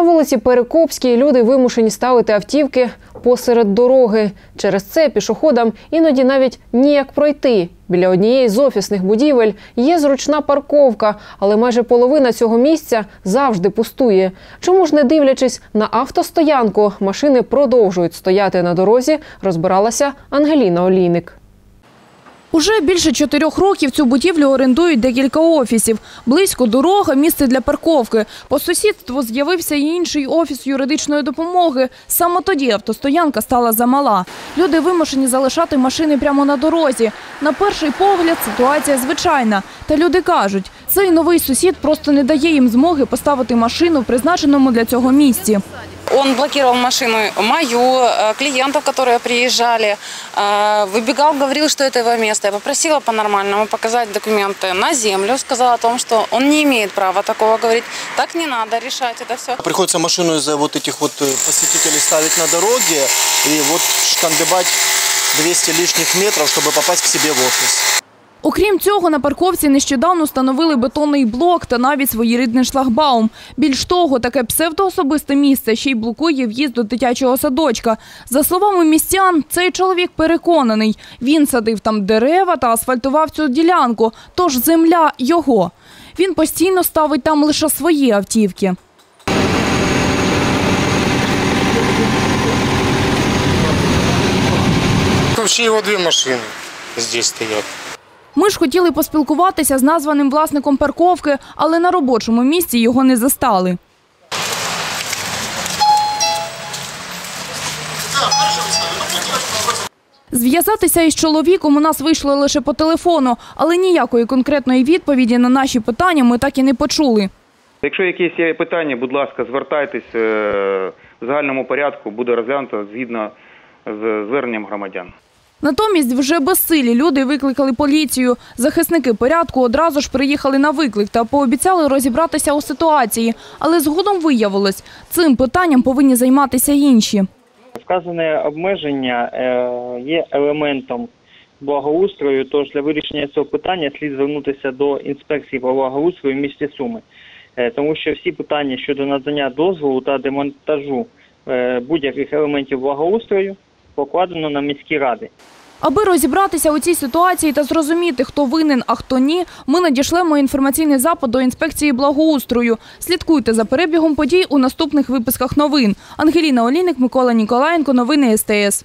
На вулиці Перекопській люди вимушені ставити автівки посеред дороги. Через це пішоходам іноді навіть ніяк пройти. Біля однієї з офісних будівель є зручна парковка, але майже половина цього місця завжди пустує. Чому ж не дивлячись на автостоянку, машини продовжують стояти на дорозі, розбиралася Ангеліна Олійник. Уже більше чотирьох років цю будівлю орендують декілька офісів. Близько дорога, місце для парковки. По сусідству з'явився і інший офіс юридичної допомоги. Саме тоді автостоянка стала замала. Люди вимушені залишати машини прямо на дорозі. На перший погляд ситуація звичайна. Та люди кажуть, цей новий сусід просто не дає їм змоги поставити машину в призначеному для цього місці. Он блокировал машину мою, э, клиентов, которые приезжали. Э, Выбегал, говорил, что это его место. Я попросила по-нормальному показать документы на землю. Сказала о том, что он не имеет права такого говорить. Так не надо решать это все. Приходится машину из-за вот этих вот э, посетителей ставить на дороге и вот шкандыбать 200 лишних метров, чтобы попасть к себе в офис. Окрім цього, на парковці нещодавно встановили бетонний блок та навіть своєрідний шлагбаум. Більш того, таке псевдоособисте місце ще й блокує в'їзд до дитячого садочка. За словами містян, цей чоловік переконаний. Він садив там дерева та асфальтував цю ділянку, тож земля його. Він постійно ставить там лише свої автівки. Вообще его две машины здесь стоят. Ми ж хотіли поспілкуватися з названим власником парковки, але на робочому місці його не застали. Зв'язатися із чоловіком у нас вийшло лише по телефону, але ніякої конкретної відповіді на наші питання ми так і не почули. Якщо якісь питання, будь ласка, звертайтесь е, в загальному порядку, буде розглянуто згідно з зверненням громадян. Натомість вже безсилі люди викликали поліцію. Захисники порядку одразу ж приїхали на виклик та пообіцяли розібратися у ситуації. Але згодом виявилось, цим питанням повинні займатися інші. Вказане обмеження е, є елементом благоустрою, тож для вирішення цього питання слід звернутися до інспекції по благоустрою в місті Суми, Е, тому що всі питання щодо надання дозволу та демонтажу е, будь-яких елементів благоустрою покладено на міські ради. Аби розібратися у цій ситуації та зрозуміти, хто винен, а хто ні, ми надішлемо інформаційний запит до інспекції благоустрою. Слідкуйте за перебігом подій у наступних випусках новин. Ангеліна Олійник, Микола Ніколаєнко. Новини СТС.